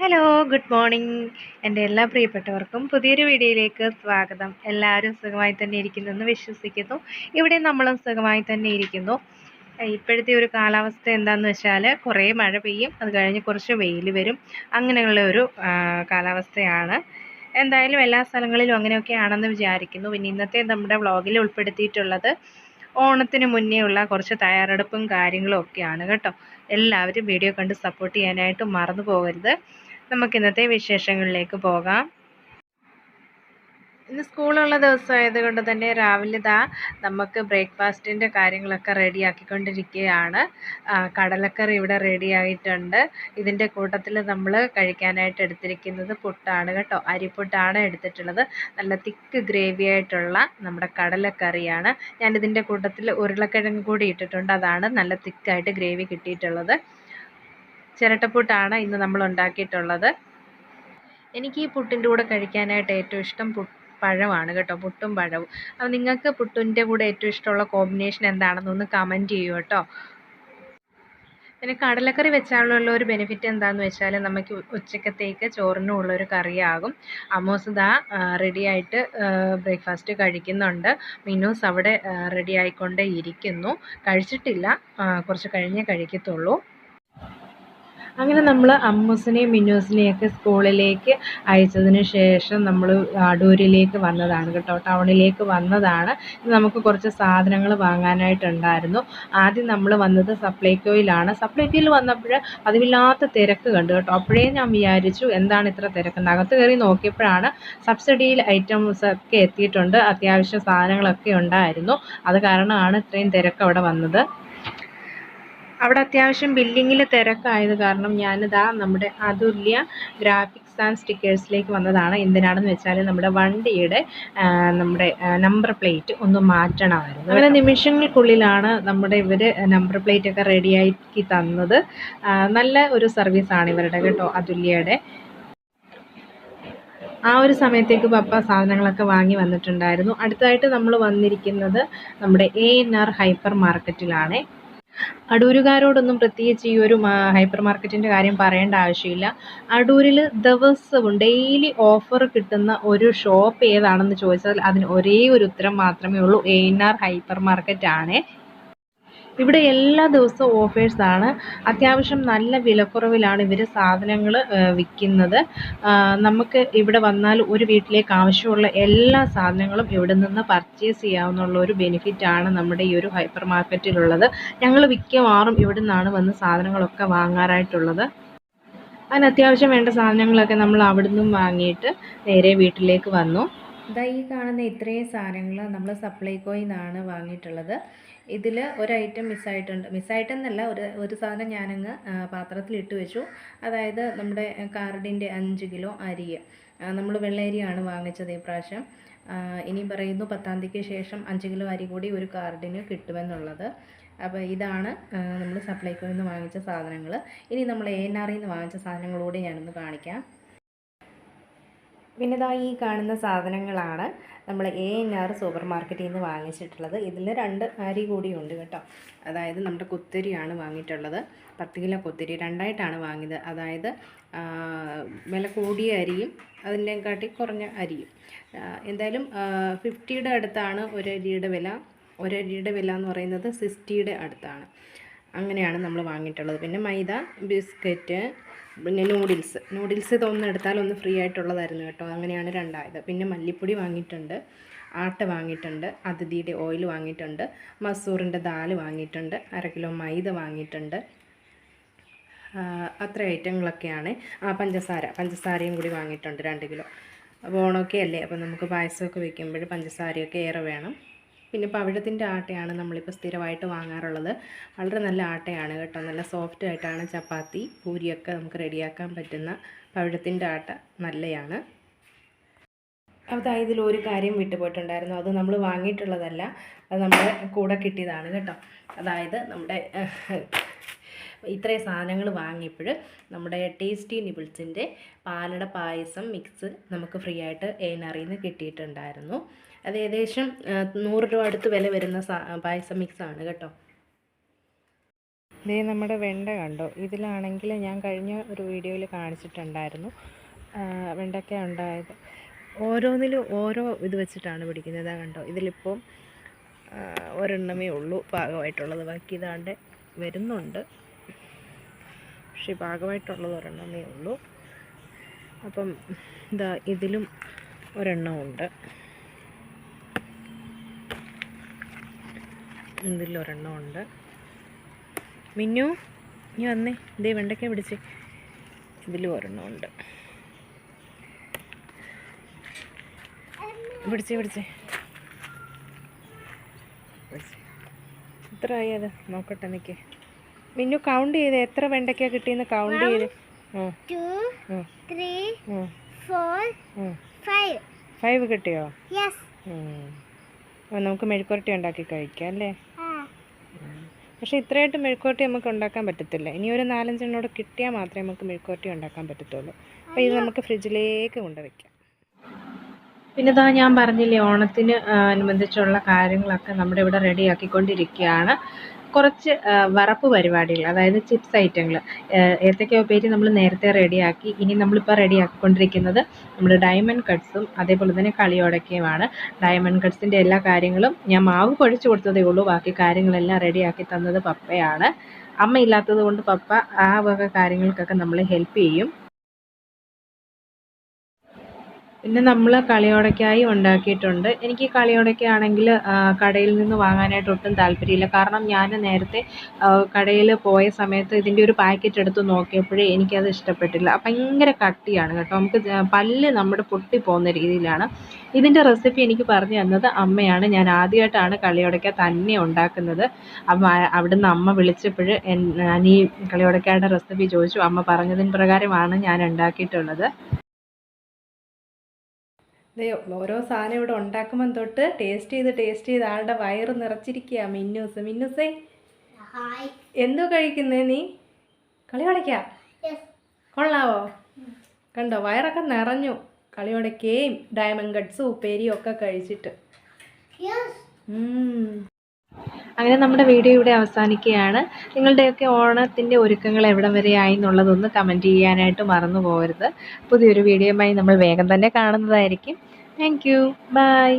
Hello good morning എന്റെ എല്ലാ പ്രിയപ്പെട്ടവർക്കും പുതിയൊരു വീഡിയോയിലേക്ക് സ്വാഗതം. എല്ലാവരും സുഖമായി തന്നെ ഇരിക്കുന്നെന്ന് വിശ്വസിക്കുന്നു. ഇവിടെ നമ്മളും സുഖമായി തന്നെ ഇരിക്കുന്നു. ഇപ്പോഴത്തെ ഒരു കാലാവസ്ഥ എന്താണെന്ന് വെച്ചാൽ കുറേ മഴ പെയ്യും. അത് കഴിഞ്ഞ് കുറച്ച് വെയിൽ വരും. അങ്ങനെയുള്ള ഒരു കാലാവസ്ഥയാണ്. എന്തായാലും എല്ലാ സ്ഥലങ്ങളിലും അങ്ങനെയൊക്കെ ആണെന്ന് വിചാരിക്കുന്നു. പിന്നെ ഇന്നത്തെ നമ്മുടെ വ്ളോഗിൽ ഉൾപ്പെടുത്തിയിട്ടുള്ളത് ഓണത്തിന് മുന്നേ ഉള്ള കുറച്ച് തയ്യാറെടുപ്പും കാര്യങ്ങളും ഒക്കെയാണ് കേട്ടോ. എല്ലാവരും വീഡിയോ കണ്ട് സപ്പോർട്ട് ചെയ്യാനായിട്ട് മറന്നു പോകരുത്. നമുക്ക് ഇന്നത്തെ വിശേഷങ്ങളിലേക്ക് പോകാം. ഇന്ന് സ്കൂളുള്ള ദിവസമായത് കൊണ്ട് തന്നെ രാവിലെ ദാ നമുക്ക് ബ്രേക്ക്ഫാസ്റ്റിന്റെ കാര്യങ്ങളൊക്കെ റെഡി ആക്കിക്കൊണ്ടിരിക്കുകയാണ് കടലക്കറി ഇവിടെ റെഡി ആയിട്ടുണ്ട് ഇതിന്റെ കൂട്ടത്തിൽ നമ്മൾ കഴിക്കാനായിട്ട് എടുത്തിരിക്കുന്നത് പുട്ടാണ് കേട്ടോ. അരിപ്പുട്ടാണ് എടുത്തിട്ടുള്ളത്. നല്ല തിക്ക് ഗ്രേവി ആയിട്ടുള്ള നമ്മുടെ കടലക്കറിയാണ്. ഞാനിതിന്റെ കൂട്ടത്തിൽ ഉരുളക്കിഴങ്ങ് കൂടി ഇട്ടിട്ടുണ്ട്. അതാണ് നല്ല തിക്കായിട്ട് ഗ്രേവി കിട്ടിയിട്ടുള്ളത്. ചിരട്ടപ്പുട്ടാണ് ഇന്ന് നമ്മൾ ഉണ്ടാക്കിയിട്ടുള്ളത്. എനിക്ക് ഈ പുട്ടിന്റെ കൂടെ കഴിക്കാനായിട്ട് ഏറ്റവും ഇഷ്ടം പഴമാണ് കേട്ടോ പുട്ടും പഴവും. അപ്പോൾ നിങ്ങൾക്ക് പുട്ടിന്റെ കൂടെ ഏറ്റവും ഇഷ്ടമുള്ള കോമ്പിനേഷൻ എന്താണെന്നൊന്ന് കമന്റ് ചെയ്യൂ കേട്ടോ. പിന്നെ കടലക്കറി വെച്ചാലുള്ള ഒരു ബെനിഫിറ്റ് എന്താണെന്ന് വെച്ചാൽ നമുക്ക് ഉച്ചക്കത്തേക്ക് ചോറിനും ഉള്ളൊരു കറിയാകും. അമോസ് ദാ റെഡി ആയിട്ട് ബ്രേക്ക്ഫാസ്റ്റ് കഴിക്കുന്നുണ്ട്. മിനൂസ് അവിടെ റെഡി ആയിക്കൊണ്ടേ ഇരിക്കുന്നു. കഴിച്ചിട്ടില്ല കുറച്ച് കഴിഞ്ഞേ കഴിക്കത്തുള്ളൂ. അങ്ങനെ നമ്മൾ അമ്മൂസിനെയും മിന്നൂസിനെയൊക്കെ സ്കൂളിലേക്ക് അയച്ചതിന് ശേഷം നമ്മൾ അടൂരിലേക്ക് വന്നതാണ് കേട്ടോ. ടൗണിലേക്ക് വന്നതാണ്. നമുക്ക് കുറച്ച് സാധനങ്ങൾ വാങ്ങാനായിട്ടുണ്ടായിരുന്നു. ആദ്യം നമ്മൾ വന്നത് സപ്ലൈക്കോയിലാണ് സപ്ലൈക്കോയിൽ വന്നപ്പോൾ പതിവില്ലാത്ത തിരക്ക് കണ്ടു കേട്ടോ. അപ്പോഴേ ഞാൻ വിചാരിച്ചു എന്താണ് ഇത്ര തിരക്കെന്ന് അകത്ത് കയറി നോക്കിയപ്പോഴാണ് സബ്സിഡിയിൽ ഐറ്റംസ് ഒക്കെ എത്തിയിട്ടുണ്ട്. അത്യാവശ്യം സാധനങ്ങളൊക്കെ ഉണ്ടായിരുന്നു. അത് കാരണമാണ് ഇത്രയും തിരക്ക് അവിടെ വന്നത്. അവിടെ അത്യാവശ്യം ബില്ലിങ്ങിൽ തിരക്കായത് കാരണം ഞാനിതാ നമ്മുടെ അതുല്യ ഗ്രാഫിക്സ് ആൻഡ് സ്റ്റിക്കേഴ്സിലേക്ക് വന്നതാണ്. എന്തിനാണെന്ന് വെച്ചാൽ നമ്മുടെ വണ്ടിയുടെ നമ്മുടെ നമ്പർ പ്ലേറ്റ് ഒന്ന് മാറ്റണമായിരുന്നു അങ്ങനെ നിമിഷങ്ങൾക്കുള്ളിലാണ് നമ്മുടെ ഇവർ നമ്പർ പ്ലേറ്റ് ഒക്കെ റെഡിയാക്കി തന്നത്. നല്ല ഒരു സർവീസാണ് ഇവരുടെ കേട്ടോ അതുല്യയുടെ. ആ ഒരു സമയത്തേക്ക് പപ്പ സാധനങ്ങളൊക്കെ വാങ്ങി വന്നിട്ടുണ്ടായിരുന്നു. അടുത്തതായിട്ട് നമ്മൾ വന്നിരിക്കുന്നത് നമ്മുടെ എ എൻ ആർ ഹൈപ്പർ മാർക്കറ്റിലാണ് അടൂരുകാരോടൊന്നും പ്രത്യേകിച്ച് ഈ ഒരു ഹൈപ്പർ മാർക്കറ്റിന്റെ കാര്യം പറയേണ്ട ആവശ്യമില്ല. അടൂരിൽ ദിവസവും ഡെയിലി ഓഫർ കിട്ടുന്ന ഒരു ഷോപ്പ് ഏതാണെന്ന് ചോദിച്ചാൽ അതിന് ഒരേ ഒരു ഉത്തരം മാത്രമേ ഉള്ളൂ. A N R hyper market ആണ്. ഇവിടെ എല്ലാ ദിവസവും ഓഫേഴ്സാണ് അത്യാവശ്യം നല്ല വിലക്കുറവിലാണ് ഇവർ സാധനങ്ങൾ വിൽക്കുന്നത് നമുക്ക് ഇവിടെ വന്നാൽ ഒരു വീട്ടിലേക്ക് ആവശ്യമുള്ള എല്ലാ സാധനങ്ങളും ഇവിടെ നിന്ന് പർച്ചേസ് ചെയ്യാവുന്നുള്ള ഒരു ബെനിഫിറ്റാണ് നമ്മുടെ ഈ ഒരു ഹൈപ്പർ മാർക്കറ്റിലുള്ളത് ഞങ്ങൾ മിക്കവാറും ഇവിടെ നിന്നാണ് വന്ന് സാധനങ്ങളൊക്കെ വാങ്ങാറായിട്ടുള്ളത്. അതിന് അത്യാവശ്യം വേണ്ട സാധനങ്ങളൊക്കെ നമ്മൾ അവിടെ നിന്നും വാങ്ങിയിട്ട് നേരെ വീട്ടിലേക്ക് വന്നു. ഇതാ ഈ കാണുന്ന ഇത്രയും സാധനങ്ങൾ നമ്മൾ സപ്ലൈകോയിൽ നിന്നാണ് വാങ്ങിയിട്ടുള്ളത്. ഇതിൽ ഒരു ഐറ്റം മിസ്സായിട്ടുണ്ട് മിസ്സായിട്ടെന്നല്ല ഒരു ഒരു സാധനം ഞാനങ്ങ് പാത്രത്തിലിട്ട് വെച്ചു. അതായത് നമ്മുടെ കാർഡിന്റെ അഞ്ച് കിലോ അരി. നമ്മൾ വെള്ളരിയാണ് വാങ്ങിച്ചത് ഈ പ്രാവശ്യം. ഇനി പറയുന്നു പത്താം തീയതിക്ക് ശേഷം അഞ്ച് കിലോ അരി കൂടി ഒരു കാർഡിന് കിട്ടുമെന്നുള്ളത്. അപ്പോൾ ഇതാണ് നമ്മൾ സപ്ലൈകോയിൽ നിന്ന് വാങ്ങിച്ച സാധനങ്ങൾ ഇനി നമ്മൾ എ എൻ ആറിൽ നിന്ന് വാങ്ങിച്ച സാധനങ്ങളൂടെ ഞാനൊന്ന് കാണിക്കാം. പിന്നെ ഇതാ ഈ കാണുന്ന സാധനങ്ങളാണ് നമ്മൾ എ എൻ ആർ സൂപ്പർ മാർക്കറ്റിൽ നിന്ന് വാങ്ങിച്ചിട്ടുള്ളത്. ഇതിൽ രണ്ട് അരി കൂടിയുണ്ട് കേട്ടോ. അതായത് നമ്മുടെ കുത്തരിയാണ് വാങ്ങിയിട്ടുള്ളത്. പത്ത് കിലോ കുത്തരി രണ്ടായിട്ടാണ് വാങ്ങിയത്. അതായത് വില കൂടിയ അരിയും അതിനെക്കാട്ടി കുറഞ്ഞ അരിയും. എന്തായാലും ഫിഫ്റ്റിയുടെ അടുത്താണ് ഒരരിയുടെ വില. ഒരരിയുടെ വില എന്ന് പറയുന്നത് സിക്സ്റ്റിയുടെ അടുത്താണ്. അങ്ങനെയാണ് നമ്മൾ വാങ്ങിയിട്ടുള്ളത്. പിന്നെ മൈദ ബിസ്ക്കറ്റ് പിന്നെ നൂഡിൽസ് നൂഡിൽസ് ഇതൊന്ന് എടുത്താൽ ഒന്ന് ഫ്രീ ആയിട്ടുള്ളതായിരുന്നു കേട്ടോ. അങ്ങനെയാണ് രണ്ടായത്. പിന്നെ മല്ലിപ്പൊടി വാങ്ങിയിട്ടുണ്ട്. ആട്ട വാങ്ങിയിട്ടുണ്ട്. അതിഥിയുടെ ഓയിൽ വാങ്ങിയിട്ടുണ്ട്. മസൂറിന്റെ ദാൽ വാങ്ങിയിട്ടുണ്ട്. അര കിലോ മൈദ വാങ്ങിയിട്ടുണ്ട്. അത്ര ഐറ്റങ്ങളൊക്കെയാണ്. ആ പഞ്ചസാര. പഞ്ചസാരയും കൂടി വാങ്ങിയിട്ടുണ്ട് രണ്ട് കിലോ. അപ്പോൾ ഓണമൊക്കെ അല്ലേ? അപ്പോൾ നമുക്ക് പായസമൊക്കെ വെക്കുമ്പോൾ പഞ്ചസാരയൊക്കെ ഏറെ വേണം. പിന്നെ പവിഴത്തിന്റെ ആട്ടയാണ് നമ്മളിപ്പോൾ സ്ഥിരമായിട്ട് വാങ്ങാറുള്ളത്. വളരെ നല്ല ആട്ടയാണ് കേട്ടോ. നല്ല സോഫ്റ്റ് ആയിട്ടാണ് ചപ്പാത്തി പൂരിയൊക്കെ നമുക്ക് റെഡിയാക്കാൻ പറ്റുന്ന പവിഴത്തിന്റെ ആട്ട നല്ലയാണ്. ഇതിൽ ഒരു കാര്യം വിട്ടുപോയിട്ടുണ്ടായിരുന്നു. അത് നമ്മൾ വാങ്ങിയിട്ടുള്ളതല്ല. അത് നമ്മുടെ കൂടെ കിട്ടിയതാണ് കേട്ടോ. അതായത് നമ്മുടെ ഇത്രയും സാധനങ്ങൾ വാങ്ങിയപ്പോൾ നമ്മുടെ ടേസ്റ്റി നിബിൾസിന്റെ പാലട പായസം മിക്സ് നമുക്ക് ഫ്രീ ആയിട്ട് ഏനറിയിൽ നിന്ന് കിട്ടിയിട്ടുണ്ടായിരുന്നു. അത് ഏകദേശം നൂറ് രൂപ അടുത്ത് വില വരുന്ന പായസം മിക്സാണ് കേട്ടോ. ഇതേ നമ്മുടെ വെണ്ട കണ്ടോ? ഇതിലാണെങ്കിൽ ഞാൻ കഴിഞ്ഞ ഒരു വീഡിയോയിൽ കാണിച്ചിട്ടുണ്ടായിരുന്നു. വെണ്ടയ്ക്ക ഉണ്ടായത്. ഓരോന്നിലും ഓരോ ഇത് വെച്ചിട്ടാണ് പിടിക്കുന്നത്. കണ്ടോ? ഇതിലിപ്പം ഒരെണ്ണമേ ഉള്ളൂ. പാകമായിട്ടുള്ളത്. ബാക്കി ഇതാണ്ട് വരുന്നുണ്ട്. പക്ഷേ ഭാഗമായിട്ടുള്ളത് ഒരെണ്ണമേ ഉള്ളൂ. അപ്പം ഇതാ ഇതിലും ഒരെണ്ണമുണ്ട്. ഇതിലൊരെണ്ണമുണ്ട്. മിന്നു നീ വന്നേ. ഇതേ വെണ്ടയ്ക്ക പിടിച്ച്. ഇതിലും ഒരെണ്ണമുണ്ട്. പിടിച്ചേ പിടിച്ചേ. പിടിച്ചേ. എത്ര ആയി അത്. നോക്കട്ടെ നിൽക്ക് മിന്നു കൗണ്ട് ചെയ്ത്. എത്ര വെണ്ടയ്ക്ക കിട്ടിയെന്ന് കൗണ്ട് ചെയ്ത്. ഫൈവ് കിട്ടിയോ? അപ്പൊ. നമുക്ക് മെഴുക്കുരട്ടി ഉണ്ടാക്കി കഴിക്കാം അല്ലേ? പക്ഷെ ഇത്രയായിട്ട് മെഴുക്കുരട്ടി നമുക്ക് ഉണ്ടാക്കാൻ പറ്റത്തില്ല. ഇനി ഒരു നാലഞ്ചെണ്ണോട് കിട്ടിയാൽ മാത്രമേ നമുക്ക് മെഴുക്കുരട്ടി ഉണ്ടാക്കാൻ പറ്റത്തുള്ളൂ. അപ്പോൾ ഇത് നമുക്ക് ഫ്രിഡ്ജിലേക്ക് കൊണ്ടുവയ്ക്കാം പിന്നെ ഇതാ ഞാൻ പറഞ്ഞില്ലേ ഓണത്തിന് അനുബന്ധിച്ചുള്ള കാര്യങ്ങളൊക്കെ നമ്മുടെ ഇവിടെ റെഡിയാക്കിക്കൊണ്ടിരിക്കുകയാണ് കുറച്ച് വറപ്പ് പരിപാടികൾ അതായത് ചിപ്സ് ഐറ്റങ്ങൾ ഏത്തക്ക ഉപ്പേരി നമ്മൾ നേരത്തെ റെഡിയാക്കി ഇനി നമ്മളിപ്പോൾ റെഡിയാക്കിക്കൊണ്ടിരിക്കുന്നത് നമ്മൾ ഡയമണ്ട് കട്ട്സും അതേപോലെ തന്നെ കളിയോടക്കയുമാണ്. ഡയമണ്ട് കട്ട്സിന്റെ എല്ലാ കാര്യങ്ങളും ഞാൻ മാവ് കുഴച്ച് കൊടുത്തതേ ഉള്ളൂ. ബാക്കി കാര്യങ്ങളെല്ലാം റെഡിയാക്കി തന്നത് പപ്പയാണ്. അമ്മ ഇല്ലാത്തത് കൊണ്ട് പപ്പ ആ വക കാര്യങ്ങൾക്കൊക്കെ നമ്മളെ ഹെൽപ്പ് ചെയ്യും. പിന്നെ നമ്മൾ കളിയോടക്കായി ഉണ്ടാക്കിയിട്ടുണ്ട്. എനിക്ക് കളിയോടക്കയാണെങ്കിൽ കടയിൽ നിന്ന് വാങ്ങാനായിട്ട് ഒട്ടും താല്പര്യമില്ല. കാരണം ഞാൻ നേരത്തെ കടയിൽ പോയ സമയത്ത് ഇതിന്റെ ഒരു പാക്കറ്റ് എടുത്ത് നോക്കിയപ്പോഴേ എനിക്കത് ഇഷ്ടപ്പെട്ടില്ല. ഭയങ്കര കട്ടിയാണ് കേട്ടോ. നമുക്ക് പല്ല് നമ്മുടെ പൊട്ടി പോകുന്ന രീതിയിലാണ്. ഇതിന്റെ റെസിപ്പി എനിക്ക് പറഞ്ഞു തന്നത് അമ്മയാണ്. ഞാൻ ആദ്യമായിട്ടാണ് കളിയോടക്ക തന്നെ ഉണ്ടാക്കുന്നത്. അവിടുന്ന് അമ്മ വിളിച്ചപ്പോൾ ഞാൻ ഈ കളിയോടയ്ക്കയുടെ റെസിപ്പി ചോദിച്ചു. അമ്മ പറഞ്ഞതിന് പ്രകാരമാണ് ഞാൻ ഉണ്ടാക്കിയിട്ടുള്ളത്. ദേ ഓരോ സാധനം ഇവിടെ ഉണ്ടാക്കുമ്പം തൊട്ട് ടേസ്റ്റ് ചെയ്ത് ടേസ്റ്റ് ചെയ്ത് ആളുടെ വയറ് നിറച്ചിരിക്കുക മിന്നൂസ് മിന്നൂസേ. എന്തോ കഴിക്കുന്നേ നീ? കളി കളിക്കാ? Yes. കൊള്ളാവോ? കണ്ടോ വയറൊക്കെ നിറഞ്ഞു. കളി ഉടക്കുകയും ഡയമണ്ട് കട്ട്സും ഉപ്പേരിയും ഒക്കെ കഴിച്ചിട്ട്. അങ്ങനെ നമ്മുടെ വീഡിയോ ഇവിടെ അവസാനിക്കുകയാണ്. നിങ്ങളുടെയൊക്കെ ഓണത്തിന്റെ ഒരുക്കങ്ങൾ എവിടം വരെ ആയി എന്നുള്ളതൊന്ന് കമന്റ് ചെയ്യാനായിട്ട് മറന്നു പോകരുത്. പുതിയൊരു വീഡിയോയുമായി നമ്മൾ വേഗം തന്നെ കാണുന്നതായിരിക്കും. Thank you by